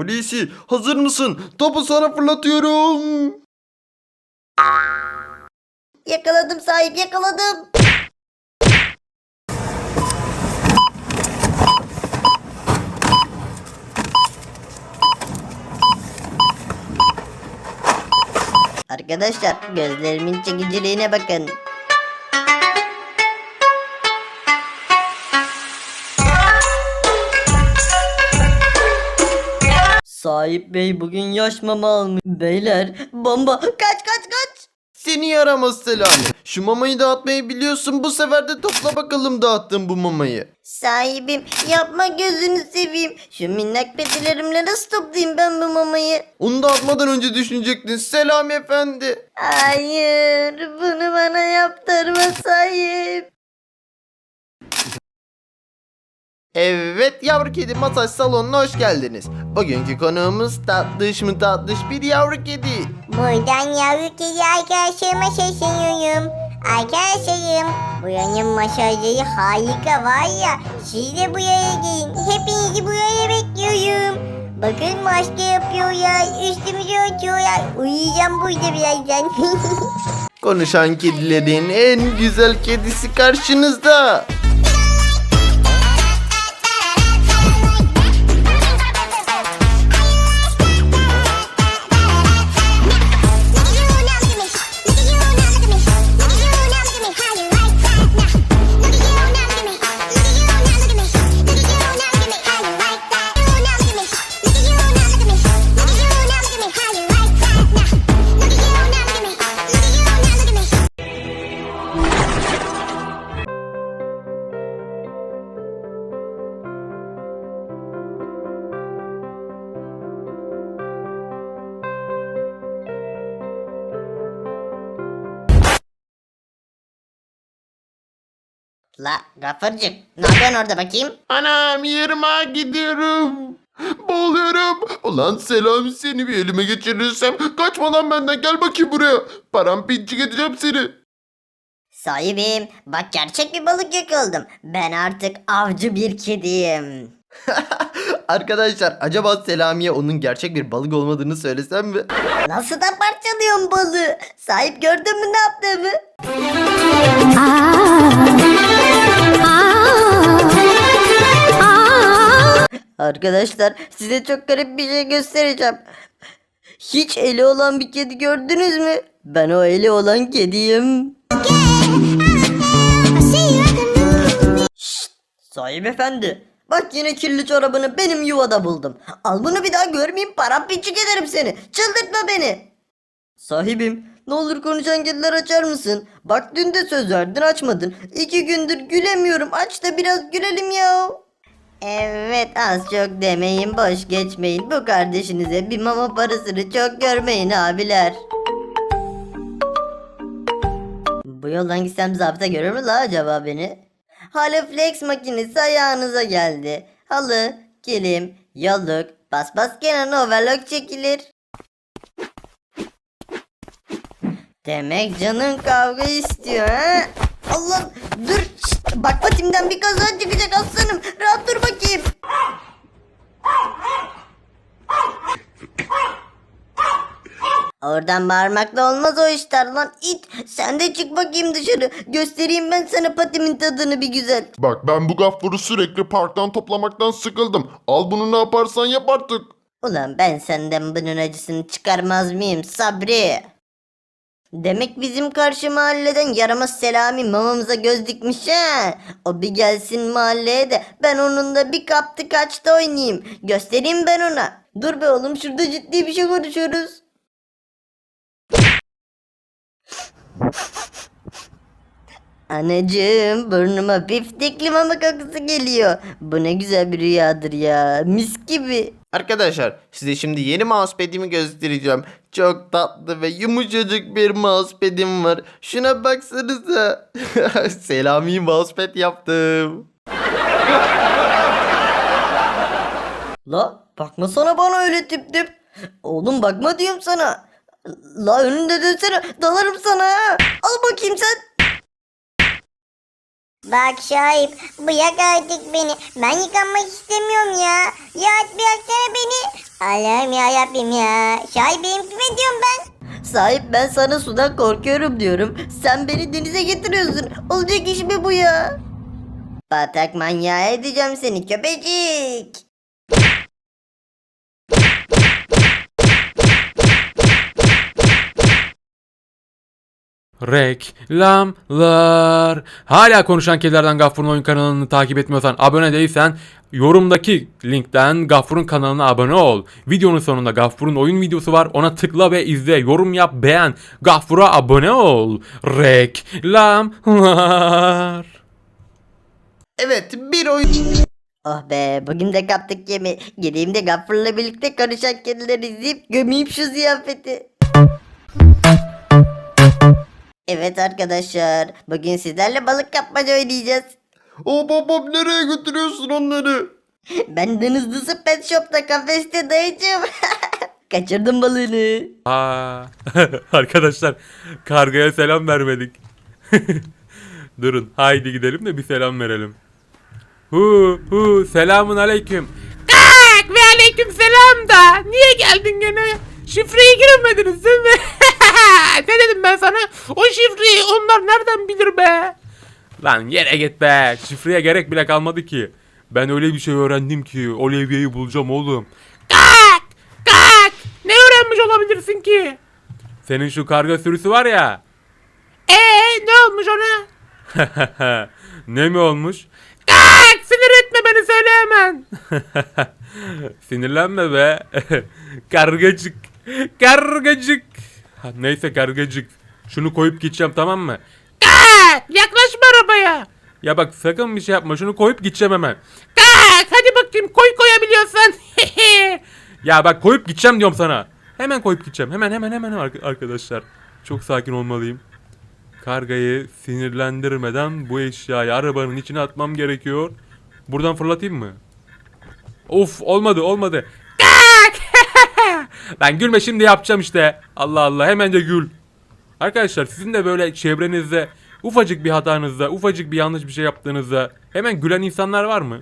Hulusi hazır mısın? Topu sana fırlatıyorum. Yakaladım sahip yakaladım. Arkadaşlar gözlerimin çekiciliğine bakın. Sahip bey bugün yaş mama almış. Beyler bomba kaç kaç kaç. Seni yaramaz Selami. Şu mamayı dağıtmayı biliyorsun. Bu sefer de topla bakalım dağıttın bu mamayı. Sahibim yapma gözünü seveyim. Şu minnak petilerimle nasıl toplayayım ben bu mamayı? Onu dağıtmadan önce düşünecektin Selami efendi. Hayır bunu bana yaptırma sahip. Evet yavru kedi masaj salonuna hoş geldiniz. Bugünkü konuğumuz tatlış mı tatlış bir yavru kedi. Buradan yavru kedi arkadaşlarıma sesleniyorum. Arkadaşlarım buranın masajları harika var ya. Siz de buraya gelin. Hepinizi buraya bekliyorum. Bakın maske yapıyorlar. Üstümüze atıyorlar. Uyuyacağım burada birazdan. Konuşan kedilerin en güzel kedisi karşınızda. La gafırcık ne yapıyorsun orada bakayım? Anam yerime gidiyorum. Boğuluyorum. Ulan Selami seni bir elime geçirirsem kaçmadan benden gel bakayım buraya. Paramparçık edeceğim seni. Sahibim bak gerçek bir balık yakaladım. Ben artık avcı bir kediyim. Arkadaşlar acaba Selami'ye onun gerçek bir balık olmadığını söylesem mi? Nasıl da parçalıyorum balığı? Sahip gördün mü ne yaptığımı? Arkadaşlar size çok garip bir şey göstereceğim. Hiç eli olan bir kedi gördünüz mü? Ben o eli olan kediyim. Şşt, sahip efendi. Bak yine kirli çorabını benim yuvada buldum. Al bunu bir daha görmeyeyim paramparçık ederim seni. Çıldırtma beni. Sahibim ne olur konuşan kediler açar mısın? Bak dün de söz verdin açmadın. İki gündür gülemiyorum aç da biraz gülelim ya. Evet az çok demeyin boş geçmeyin. Bu kardeşinize bir mama parasını çok görmeyin abiler. Bu yoldan gitsem zabıta görür mü la acaba beni? Halı flex makinesi ayağınıza geldi. Halı, kilim, yolluk, bas bas kenarına overlock çekilir. Demek canın kavga istiyor ha? Allah dur şşt, bakma timden bir kaza çıkacak aslanım rahat dur bakayım. Oradan bağırmakla olmaz o işler lan it sen de çık bakayım dışarı göstereyim ben sana patimin tadını bir güzel. Bak ben bu gaffuru sürekli parktan toplamaktan sıkıldım. Al bunu ne yaparsan yap artık. Ulan ben senden bunun acısını çıkarmaz mıyım Sabri? Demek bizim karşı mahalleden yaramaz Selami mamamıza göz dikmiş ha. O bir gelsin mahalleye de ben onunla bir kaptı kaçta oynayayım. Göstereyim ben ona. Dur be oğlum şurada ciddi bir şey konuşuyoruz. Anacığım burnuma biftekli mama kokusu geliyor. Bu ne güzel bir rüyadır ya. Mis gibi. Arkadaşlar size şimdi yeni mousepad'imi göstereceğim. Çok tatlı ve yumuşacık bir mousepad'im var. Şuna baksanıza. Selami mousepad yaptım. La bakma sana bana öyle tip tip. Oğlum bakma diyorum sana. La önünde dönsene dalarım sana. Al bakayım sen. Bak Şahip bırak artık beni. Ben yıkanmak istemiyorum ya. Rahat bıraksana beni. Allah'ım ya Rabbim ya. Şahip benim kime diyorum ben? Sahip ben sana sudan korkuyorum diyorum. Sen beni denize getiriyorsun. Olacak iş mi bu ya? Batak manyağı edeceğim seni köpecik. Reklamlar. Hala konuşan kedilerden Gaffur'un oyun kanalını takip etmiyorsan, abone değilsen yorumdaki linkten Gaffur'un kanalına abone ol. Videonun sonunda Gaffur'un oyun videosu var. Ona tıkla ve izle. Yorum yap, beğen. Gaffur'a abone ol. Reklamlar. Evet bir oyun... Oh be bugün de kaptık yemi. Gideyim de Gaffur'la birlikte konuşan kedileri izleyip gömeyim şu ziyafeti. Evet arkadaşlar bugün sizlerle balık kapmaca oynayacağız. Hop hop hop nereye götürüyorsun onları? Benden hızlısı pet shop'ta kafeste dayıcım. Kaçırdım balığını. Aa, arkadaşlar kargaya selam vermedik. Durun haydi gidelim de bir selam verelim. Hu hu selamun aleyküm. Kak ve aleyküm selam da. Niye geldin gene? Şifreyi giremediniz değil mi? Ne dedim ben sana? O şifreyi onlar nereden bilir be? Lan yere git be. Şifreye gerek bile kalmadı ki. Ben öyle bir şey öğrendim ki Olivia'yı bulacağım oğlum. Kak! Kak! Ne öğrenmiş olabilirsin ki? Senin şu karga sürüsü var ya. Ee ne olmuş ona? ne mi olmuş? Kak! Sinir etme beni söyle hemen. Sinirlenme be. Kargacık. Kargacık. Ha, neyse kargacık. Şunu koyup gideceğim tamam mı? Kak! Yaklaşma arabaya. Ya bak sakın bir şey yapma. Şunu koyup gideceğim hemen. Kak! Hadi bakayım koy koyabiliyorsan. ya bak koyup gideceğim diyorum sana. Hemen koyup gideceğim. Hemen hemen hemen ar- arkadaşlar. Çok sakin olmalıyım. Kargayı sinirlendirmeden bu eşyayı arabanın içine atmam gerekiyor. Buradan fırlatayım mı? Of olmadı olmadı. Lan gülme şimdi yapacağım işte. Allah Allah hemen de gül. Arkadaşlar sizin de böyle çevrenizde ufacık bir hatanızda, ufacık bir yanlış bir şey yaptığınızda hemen gülen insanlar var mı?